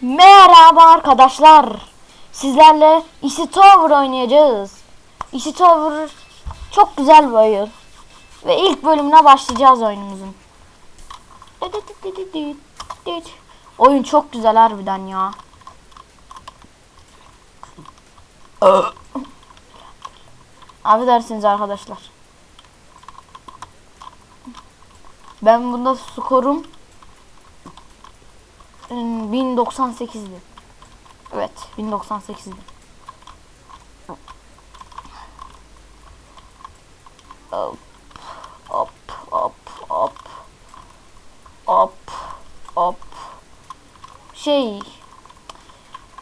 Merhaba arkadaşlar. Sizlerle Easy Tower oynayacağız. Easy Tower çok güzel bir oyun. Ve ilk bölümüne başlayacağız oyunumuzun. Oyun çok güzel harbiden ya. Affedersiniz arkadaşlar. Ben bunda skorum 1098'di. Evet, 1098'di. Hop, hop, hop, hop. Hop, hop. Şey,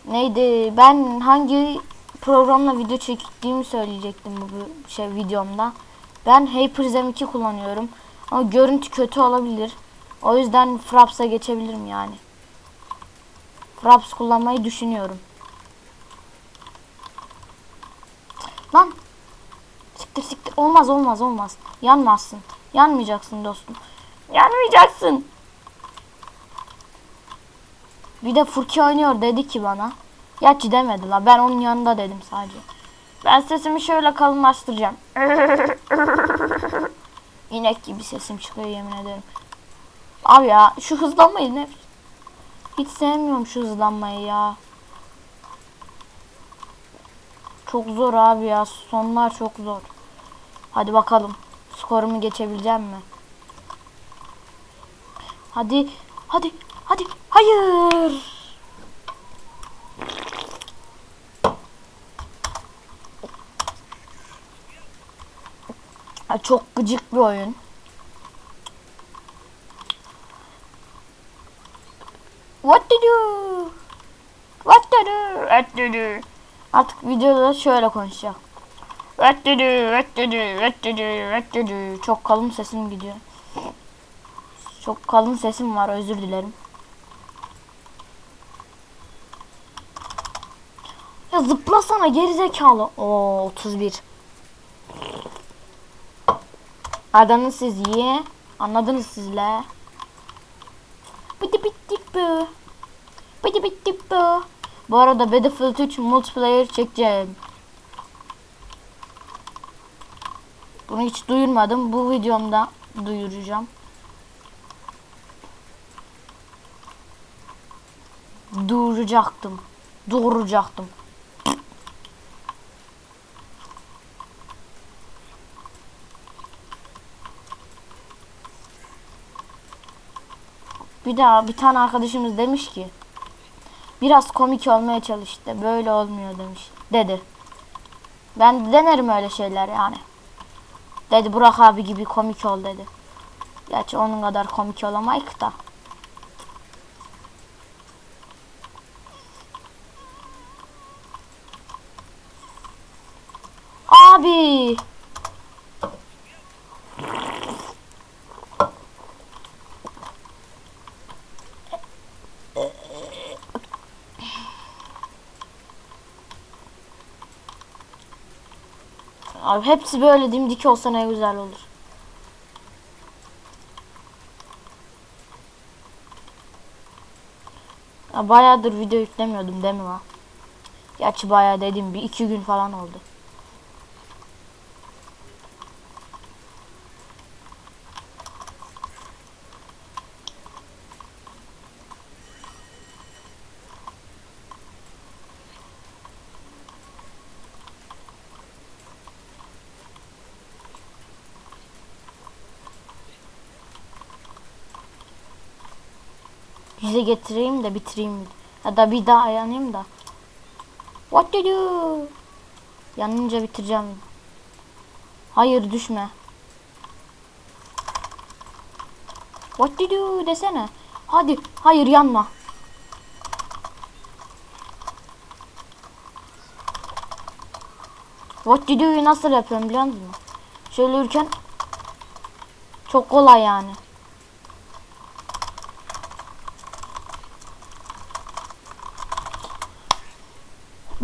neydi? Ben hangi programla video çektiğimi söyleyecektim bu şey videomda. Ben HyperZem 2 kullanıyorum. Ama görüntü kötü olabilir. O yüzden Fraps'a geçebilirim yani. Fraps kullanmayı düşünüyorum. Lan. Siktir siktir. Olmaz olmaz olmaz. Yanmazsın. Yanmayacaksın dostum. Yanmayacaksın. Bir de Furki oynuyor dedi ki bana. Gerçi demedi la. Ben onun yanında dedim sadece. Ben sesimi şöyle kalınlaştıracağım. İnek gibi sesim çıkıyor yemin ederim. Abi ya şu hızlanmayı ne? Hiç sevmiyorum şu hızlanmayı ya. Çok zor abi ya. Sonlar çok zor. Hadi bakalım. Skorumu geçebileceğim mi? Hadi. Hadi. Hadi. Hayır. Ha, Çok gıcık bir oyun. What to do? What to do? What to do? Artık videoda şöyle konuşacağım. What to do? What to do? What to do? What to do? Çok kalın sesim gidiyor. Çok kalın sesim var özür dilerim. Ya zıplasana gerizekalı. Oo 31. Adınız siz ye. Anladınız sizle. Bıdı bitti bu. Bitti bu. Arada Battlefield 3 multiplayer çekeceğim. Bunu hiç duyurmadım. Bu videomda duyuracağım. Duyuracaktım. Doğuracaktım. Bir daha bir tane arkadaşımız demiş ki biraz komik olmaya çalış de böyle olmuyor demiş dedi. Ben denerim öyle şeyler yani. Dedi Burak abi gibi komik ol dedi. Gerçi onun kadar komik olamayık da. Abi. Abi hepsi böyle dimdik olsa ne güzel olur. Ya bayağıdır video yüklemiyordum değil mi lan? Gerçi bayağı dediğim bir iki gün falan oldu. Yüze getireyim de bitireyim. Ya da bir daha yanayım da. What to do? Yanınca bitireceğim. Hayır düşme. What to do desene. Hadi hayır yanma. What to do'yu nasıl yapıyorum biliyor musun? Şöyle yürürken çok kolay yani.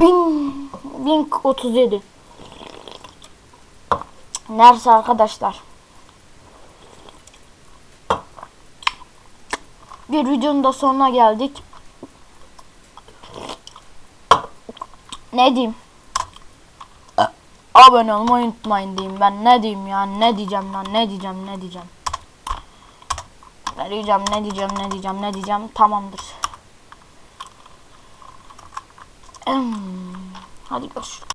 Bin, bin otuz yedi. Neyse arkadaşlar. Bir videonun da sonuna geldik. Ne diyeyim? E, Abone olmayı unutmayın diyeyim ben. Ne diyeyim ya? Ne diyeceğim lan? Ne diyeceğim? Ne diyeceğim? Ne diyeceğim? Ne diyeceğim? Ne diyeceğim? Ne diyeceğim? Tamamdır. Hadi görüşürüz.